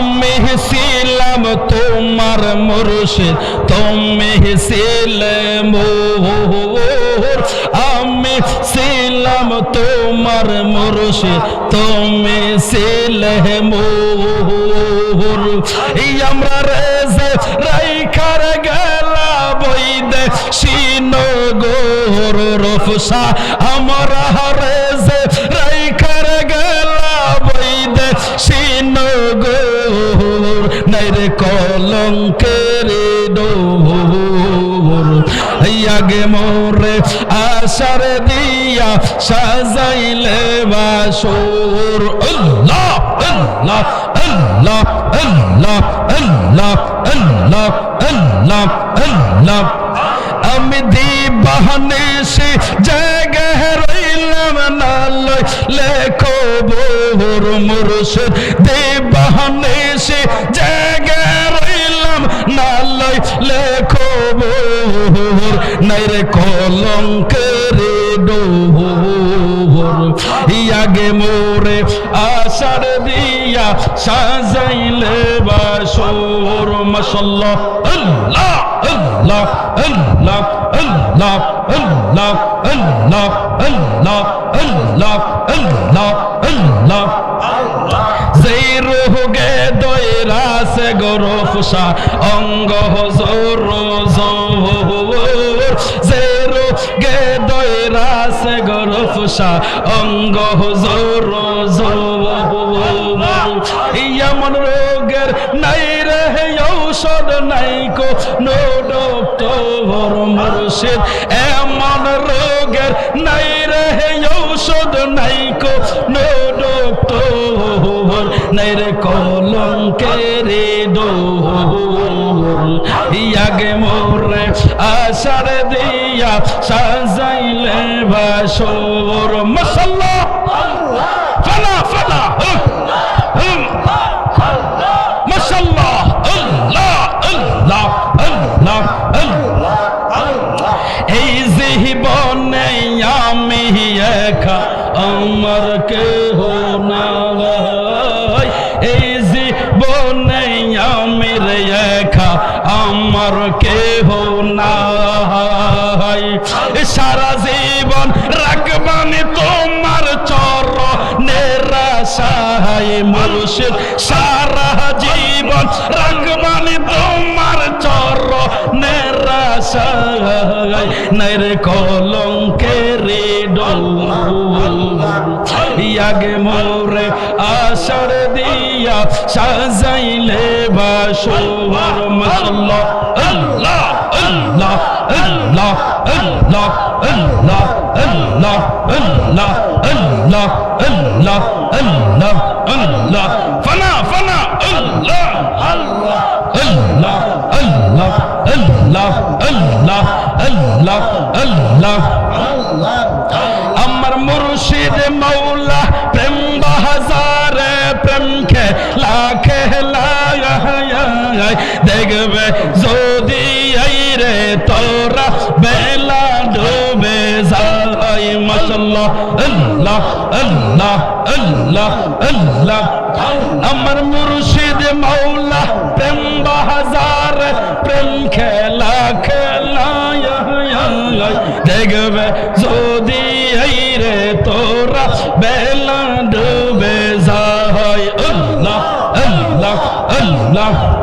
আমি ছিলাম তোমার মুর্শিদ তুমি ছিলে আমি ছিলাম তোমার মুর্শিদ তুমি ছিলে এই আমরা রেজে রাইখার গেলা রফসা আমরা ডোর আগে মোরে আশার দিয়া সাজাইলে বাসুর। আমি দিবাহনে সে জায়গায় রইলাম না লই লেখো বোর মুর্শিদ। দিবাহনে সে জায়গায় রইলাম না লই লেখো বোর নাইরে কলঙ্কের ডোর ইয়াগে মোরে আশার দিয়া সাজাইলে বাসুর। মশাল্লাহ, আল্লাহ আল্লাহ আল্লাহ আল্লাহ আল্লাহ আল্লাহ আল্লাহ আল্লাহ আল্লাহ আল্লাহ। যেই রোগে দয়রা সে গরফসা অঙ্গ জোর জোর যে রোগে দয়রা সে গরফসা অঙ্গ জোর জোর এমন রোগের নাই রে ঔষধ নাই কো, নো ডক্টর মুর্শিদ। এমন রোগের নাই রে ঔষধ নাই সাজাইলে বাসর মশাল্লাহ ফালা ফালা, হুম। মাশাল্লাহ, আল্লাহ আল্লাহ আল্লাহ আল্লাহ এই জীবনে আমি একা, আমার কেহ নেরাশায় মুর্শিদ, সারা জীবন রাখবানি তোমার চর নেরাশায় নেরে কলঙ্কের ইয়াগে মোরে আশার দিয়া সাজাইলে বাসুর মশাল্লাহ আল্লাহ আল্লাহ আল্লাহ। আল্লাহ আল্লাহ আল্লাহ আল্লাহ আল্লাহ আল্লাহ আল্লাহ আল্লাহ ফানা ফানা আল্লাহ আল্লাহ আল্লাহ আল্লাহ আল্লাহ আল্লাহ আল্লাহ আল্লাহ আমার মুর্শিদ মৌলা প্রেম বাহাজারে প্রেম খেলা খেলা দেখবে যদি এই রে তোরা মাশাল্লাহ আল্লাহ আল্লাহ আল্লাহ আল্লাহ। আমার মুর্শিদ মৌলা প্রেম বাহাজার, প্রেম খেলা খেলা দেখবে যদি এই রে তোরা বেলা ডুবে যায়। আল্লাহ আল্লাহ আল্লাহ আল্লাহ।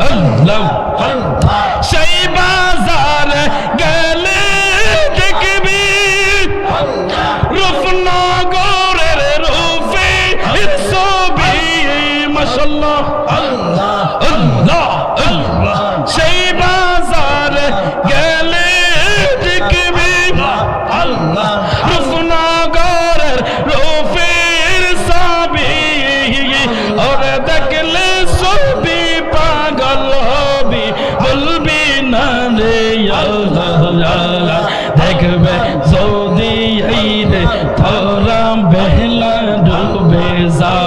ভরা বেহলা ডুবে যা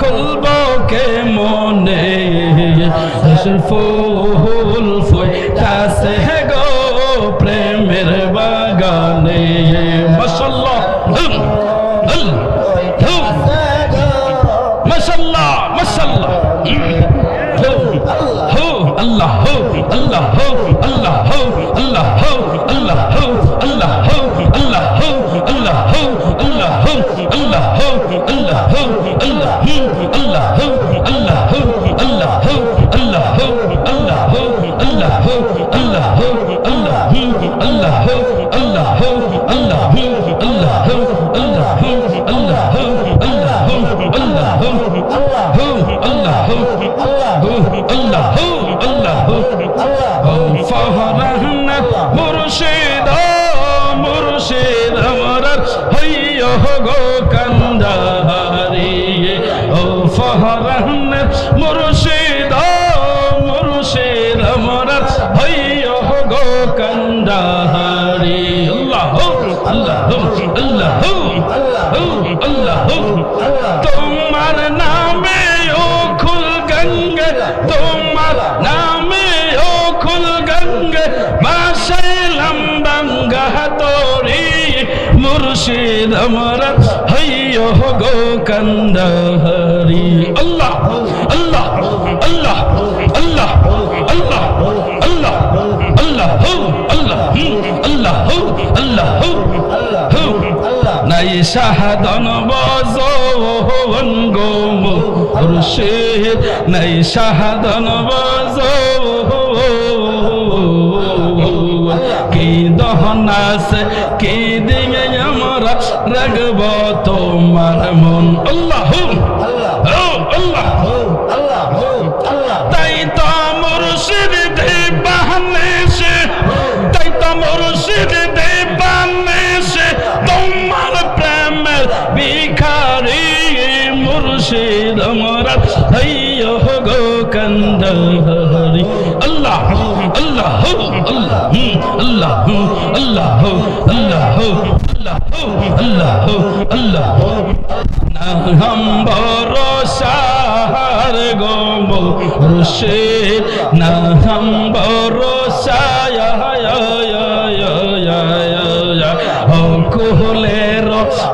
খুলব কে মনে ফুল ফুটাছে গো প্রেমের বাগানে। মশাল্লাহ মশাল্লাহ মশাল্লাহ হো আল্লাহ হো আল্লাহ হো আল্লাহ আমরার হইয় গো কান্দারি ও মুর্শিদ মুর্শিদ। মুর্শিদ আমার, হইয় গো কন্দহরি। আল্লাহ আল্লাহ আল্লাহ আল্লাহ আল্লাহ আল্লাহ আল্লাহ হো, আল্লাহ আল্লাহ হো আল্লাহ হো নাই শাহাদন বজন গো মুর্শিদ, নাই শাহাদন বজ কি দহনাস কি দিঙে রাগব তোমার মন। আল্লাহ আল্লাহ। আল্লাহ আল্লাহ। নাম বরসার গম রুশেদ। নাম বরসায় কুহলের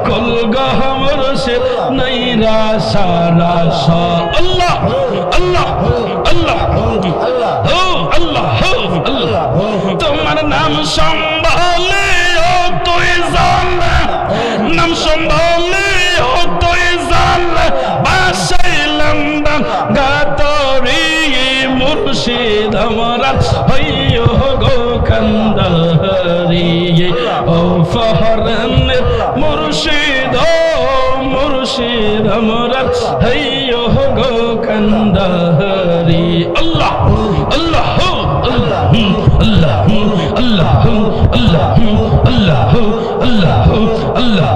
কুল গহমর সে নৈরা সারা আল্লাহ আল্লাহ আল্লাহ। আল্লাহ আল্লাহ। তোমার নাম সম্ভালে সম্ভালে ও তুই জান বাসাইলাম গাতরি মুর্শিদ আমরা হইয় গো কন্দরি ও ফহরন মুর্শিদ ও মুর্শিদ আমরা হইয় গো কন্দরি আল্লাহ আল্লাহ আল্লাহ আল্লাহ আল্লাহ আল্লাহ আল্লাহ আল্লাহ